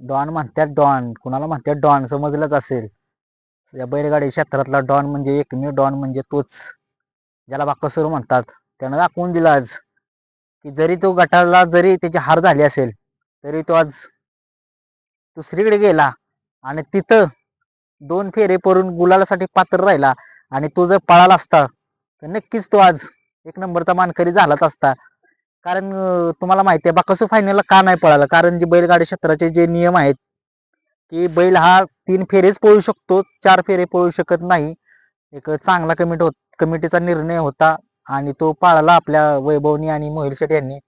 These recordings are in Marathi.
डॉन म्हणतात डॉन. कुणाला म्हणतात डॉन? समजलंच असेल. या बैलगाडी क्षेत्रातला डॉन म्हणजे एकमेव डॉन म्हणजे तोच. ज्याला बाकसूर म्हणतात. त्यानं दाखवून दिला आज की जरी तो गटाला जरी त्याची हार झाली असेल तरी तो आज दुसरीकडे गेला आणि तिथं दोन फेरे पडून गुलालासाठी पात्र राहिला आणि तो जर पळाला असता तर नक्कीच तो आज एक नंबरचा मानकरी झालाच असता. कारण अं, तुम्हाला माहिती आहे बाकासूर फायनलला का नाही पळाला? कारण जे बैलगाडी क्षेत्राचे जे नियम आहेत की बैल हा तीन फेरेच पळू शकतो चार फेरे पळू शकत नाही. एक चांगला कमिटी होत कमिटीचा निर्णय होता आणि तो पाळला आपल्या वैभवनी आणि मोहिल शेट यांनी.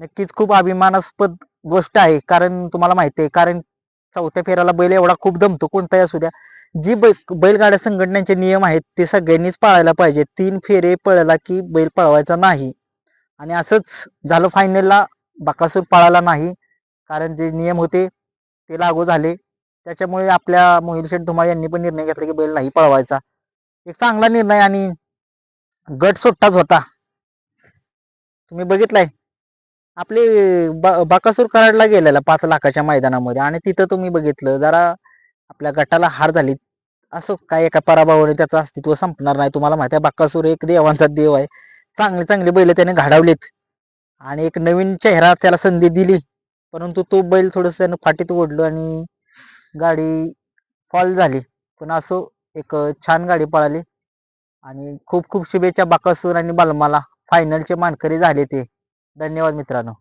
नक्कीच खूप अभिमानास्पद गोष्ट आहे. कारण तुम्हाला माहिती आहे कारण चौथ्या फेऱ्याला बैल एवढा खूप दमतो कोणताही असू द्या. जी बै बैलगाड्या संघटनेचे नियम आहेत ते सगळ्यांनीच पाळायला पाहिजे. तीन फेरे पळला की बैल पळवायचा नाही. आणि असंच झालं फायनलला बाकासूर पळाला नाही. कारण जे नियम होते ते लागू झाले. त्याच्यामुळे आपल्या मोहिल शेठ धुमाळ यांनी पण निर्णय घेतला की बैल नाही पळवायचा. एक चांगला निर्णय आणि गट सुट्टाच होता. तुम्ही बघितलाय. आपले बा- बाकासूर कराडला गेलेला पाच लाखाच्या मैदानामध्ये आणि तिथं तुम्ही बघितलं जरा आपल्या गटाला हार झाली. असं काय एका पराभवाने त्याचं अस्तित्व संपणार नाही तुम्हाला माहिती आहे. बाकासूर एक देवांचा देव आहे. चांगले चांगले बैल त्याने घाडवलेत. आणि एक नवीन चेहरा त्याला संधी दिली. परंतु तो बैल थोडस त्यानं फाटीत ओढलं आणि गाडी फॉल झाली. पण असो एक छान गाडी पळाली. आणि खूप खूप शुभेच्छा बाकासूर आणि बलमाला. फायनलचे मानकरी झाले ते. धन्यवाद मित्रांनो.